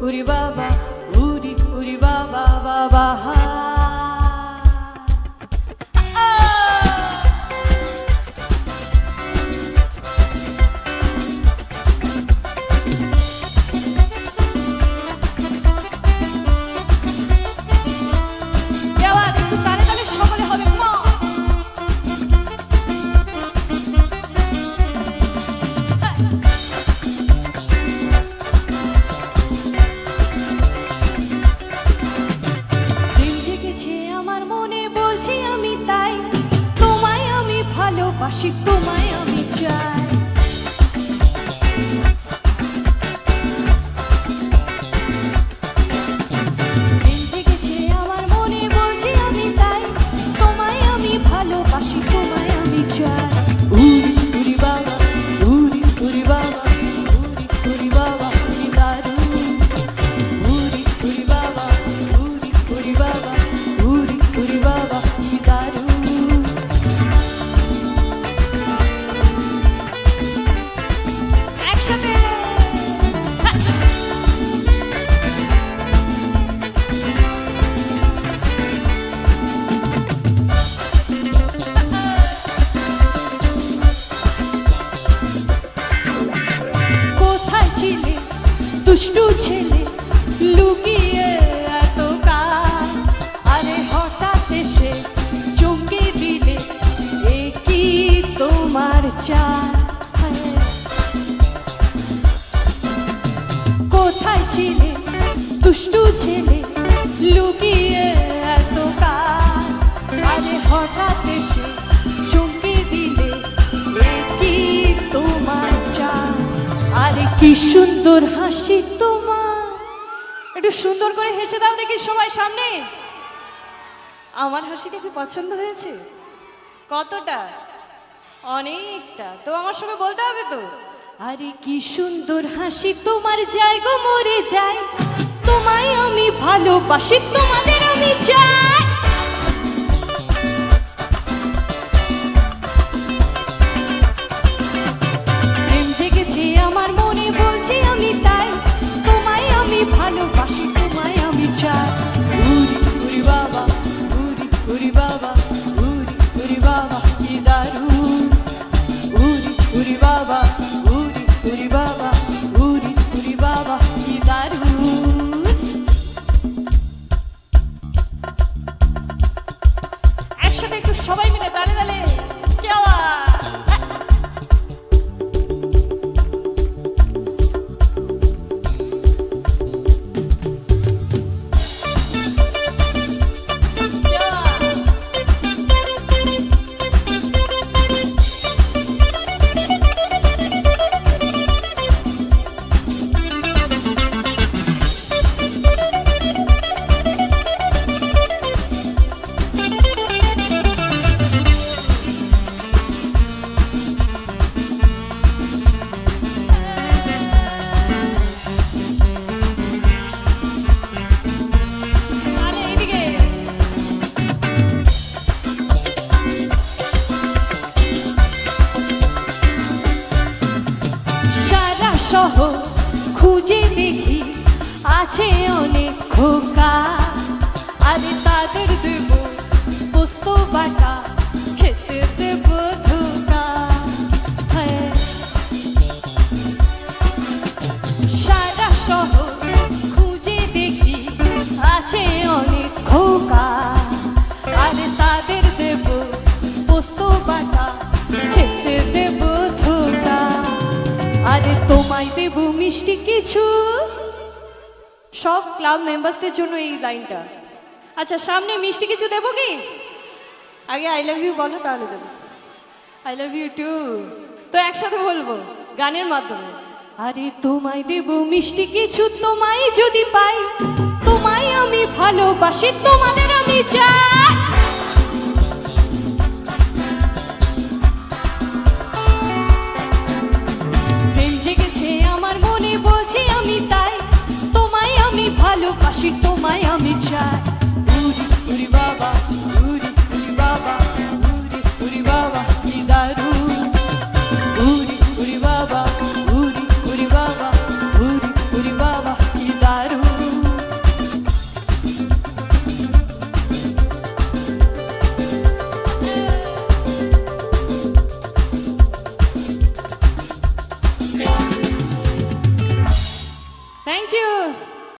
우리 바바 ভালোবাসি তোমায় আমি চাই। দুষ্টু ছেলে লুকিয়ে এত কাজ আরে হঠাৎ এসে চমকে দিলে, এ কি তোমার চাল কোথায় ছিলে দুষ্টু ছেলে লুকিয়ে কি সুন্দর হাসি তোমার। একটু সুন্দর করে হেসে দাও দেখি সবাই সামনে। আমার হাসিটা কি পছন্দ হয়েছে? কতটা? অনেকটা। তো আমার সঙ্গে বলতে হবে তো? আরে কি সুন্দর হাসি তোমার জায়গা মরে যায়। তোমায় আমি ভালোবাসি, তোমাদের আমি চাই। শহর খুঁজে দেখি আছে অনেক মিষ্টি কিছু? সব ক্লাব মেম্বারসদের জন্য এই লাইনটা। আচ্ছা সামনে মিষ্টি কিছু দেবো কি? আগে আই লাভ ইউ বলো, তাহলে দেবো। আই লাভ ইউ টু তো একসাথে বলব, গানের মাধ্যমে। আরে, তোমায় দেব মিষ্টি কিছু, তোমায় যদি পাই, তোমায় আমি ভালোবাসি, তোমাদের আমি চাই।